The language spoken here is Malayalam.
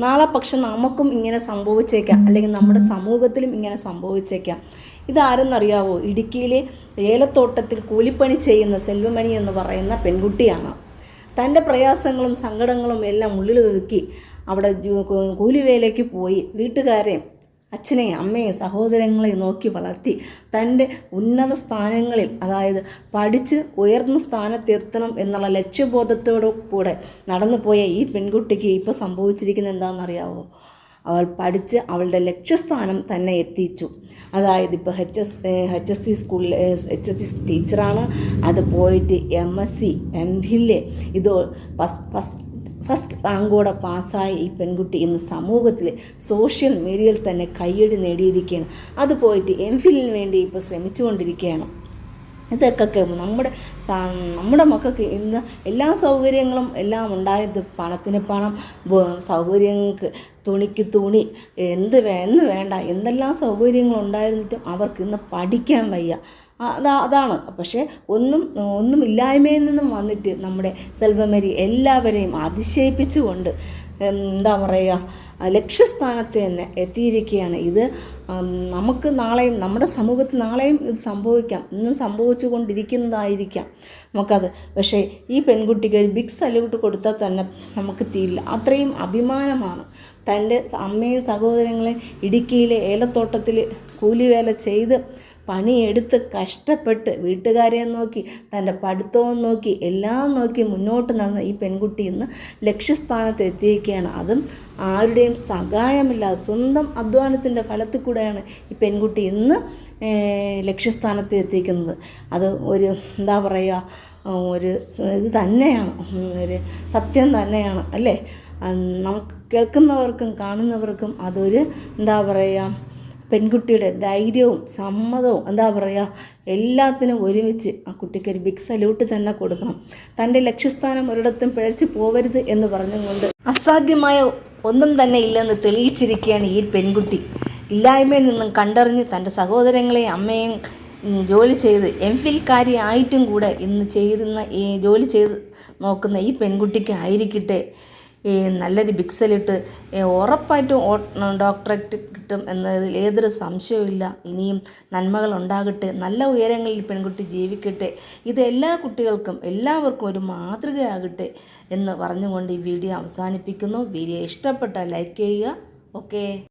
നാളെ പക്ഷെ നമുക്കും ഇങ്ങനെ സംഭവിച്ചേക്കാം. അല്ലെങ്കിൽ നമ്മുടെ സമൂഹത്തിലും ഇങ്ങനെ സംഭവിച്ചേക്കാം. ഇതാരെന്നറിയാവോ? ഇടുക്കിയിലെ ഏലത്തോട്ടത്തിൽ കൂലിപ്പണി ചെയ്യുന്ന സെൽവമണി എന്ന് പറയുന്ന പെൺകുട്ടിയാണ്. തന്റെ പ്രയാസങ്ങളും സങ്കടങ്ങളും എല്ലാം ഉള്ളിൽ ഒതുക്കി അവിടെ കൂലിവേലയ്ക്ക് പോയി വീട്ടുകാരെ അച്ഛനെയും അമ്മയെ സഹോദരങ്ങളെ നോക്കി വളർത്തി തന്റെ ഉന്നത സ്ഥാനങ്ങളിൽ അതായത് പഠിച്ച് ഉയർന്ന സ്ഥാനത്തെത്തണം എന്നുള്ള ലക്ഷ്യബോധത്തോടു കൂടെ നടന്നു പോയ ഈ പെൺകുട്ടിക്ക് ഇപ്പോൾ സംഭവിച്ചിരിക്കുന്നത് എന്താണെന്നറിയാവോ? അവൾ പഠിച്ച് അവളുടെ ലക്ഷ്യസ്ഥാനം തന്നെ എത്തിച്ചു. അതായത് ഇപ്പോൾ H S H S C സ്കൂളിൽ എച്ച് എസ് സി ടീച്ചറാണ്. അത് പോയിട്ട് M S C M phil ഇത് ഫസ്റ്റ് ഫസ്റ്റ് റാങ്കോടെ പാസ്സായ ഈ പെൺകുട്ടി ഇന്ന് സമൂഹത്തിൽ സോഷ്യൽ മീഡിയയിൽ തന്നെ കയ്യടി നേടിയിരിക്കുകയാണ്. അത് പോയിട്ട് എം ഫിലിന് വേണ്ടി ഇപ്പോൾ ശ്രമിച്ചുകൊണ്ടിരിക്കുകയാണ്. ഇതൊക്കെ നമ്മുടെ നമ്മുടെ മക്കൾക്ക് ഇന്ന് എല്ലാ സൗകര്യങ്ങളും എല്ലാം ഉണ്ടായത് പണത്തിന് പണം സൗകര്യങ്ങൾക്ക് തുണിക്ക് തുണി എന്ത് എന്ന് വേണ്ട എന്തെല്ലാം സൗകര്യങ്ങളുണ്ടായിരുന്നിട്ടും അവർക്ക് ഇന്ന് പഠിക്കാൻ വയ്യ. അതാണ്. പക്ഷേ ഒന്നും ഒന്നും ഇല്ലായ്മയിൽ നിന്നും വന്നിട്ട് നമ്മുടെ സെൽവമരി എല്ലാവരെയും അതിശയിപ്പിച്ചുകൊണ്ട് എന്താ പറയുക ലക്ഷ്യസ്ഥാനത്ത് തന്നെ എത്തിയിരിക്കുകയാണ്. ഇത് നമുക്ക് നാളെയും നമ്മുടെ സമൂഹത്തിൽ നാളെയും ഇത് സംഭവിക്കാം. ഇന്നും സംഭവിച്ചു കൊണ്ടിരിക്കുന്നതായിരിക്കാം നമുക്കത് പക്ഷേ ഈ പെൺകുട്ടിക്ക് ഒരു ബിഗ് സല്യൂട്ട് കൊടുത്താൽ തന്നെ നമുക്ക് തീരില്ല. അത്രയും അഭിമാനമാണ്. തന്റെ അമ്മയും സഹോദരങ്ങളെ ഇടുക്കിയിലെ ഏലത്തോട്ടത്തിൽ കൂലിവേല ചെയ്ത് പണിയെടുത്ത് കഷ്ടപ്പെട്ട് വീട്ടുകാരെ നോക്കി തന്റെ പഠിത്തവും നോക്കി എല്ലാം നോക്കി മുന്നോട്ട് നടന്ന ഈ പെൺകുട്ടി ഇന്ന് ലക്ഷ്യസ്ഥാനത്ത് എത്തിയിരിക്കുകയാണ് അതും ആരുടെയും സഹായമില്ലാതെ സ്വന്തം അധ്വാനത്തിന്റെ ഫലത്തിൽ കൂടെയാണ് ഈ പെൺകുട്ടി ഇന്ന് ലക്ഷ്യസ്ഥാനത്ത് എത്തിക്കുന്നത് അത് ഒരു എന്താ പറയുക ഒരു ഇത് തന്നെയാണ് ഒരു സത്യം തന്നെയാണ് അല്ലേ? നമുക്ക് കേൾക്കുന്നവർക്കും കാണുന്നവർക്കും അതൊരു എന്താ പറയുക പെൺകുട്ടിയുടെ ധൈര്യവും സമ്മതവും എന്താ പറയുക എല്ലാത്തിനും ഒരുമിച്ച് ആ കുട്ടിക്ക് ഒരു ബിഗ് സല്യൂട്ട് തന്നെ കൊടുക്കണം. തന്റെ ലക്ഷ്യസ്ഥാനം ഒരിടത്തും പിഴച്ചു പോവരുത് എന്ന് പറഞ്ഞുകൊണ്ട് അസാധ്യമായ ഒന്നും തന്നെ ഇല്ലെന്ന് തെളിയിച്ചിരിക്കുകയാണ് ഈ പെൺകുട്ടി. ഇല്ലായ്മയിൽ നിന്നും കണ്ടറിഞ്ഞ് തന്റെ സഹോദരങ്ങളെയും അമ്മയും ജോലി ചെയ്ത് എം ഫിൽക്കാരി ആയിട്ടും കൂടെ ഇന്ന് ചെയ്യുന്ന ഈ ജോലി ചെയ്ത് നോക്കുന്ന ഈ പെൺകുട്ടിക്ക് ആയിരിക്കട്ടെ ഈ നല്ലൊരു ബിക്സലിട്ട് ഉറപ്പായിട്ടും ഡോക്ടറേറ്റ് കിട്ടും എന്നതിൽ ഏതൊരു സംശയവുമില്ല. ഇനിയും നന്മകൾ ഉണ്ടാകട്ടെ. നല്ല ഉയരങ്ങളിൽ പെൺകുട്ടി ജീവിക്കട്ടെ. ഇത് എല്ലാ കുട്ടികൾക്കും എല്ലാവർക്കും ഒരു മാതൃകയാകട്ടെ എന്ന് പറഞ്ഞുകൊണ്ട് ഈ വീഡിയോ അവസാനിപ്പിക്കുന്നു. വീഡിയോ ഇഷ്ടപ്പെട്ടാൽ ലൈക്ക് ചെയ്യുക. ഓക്കേ.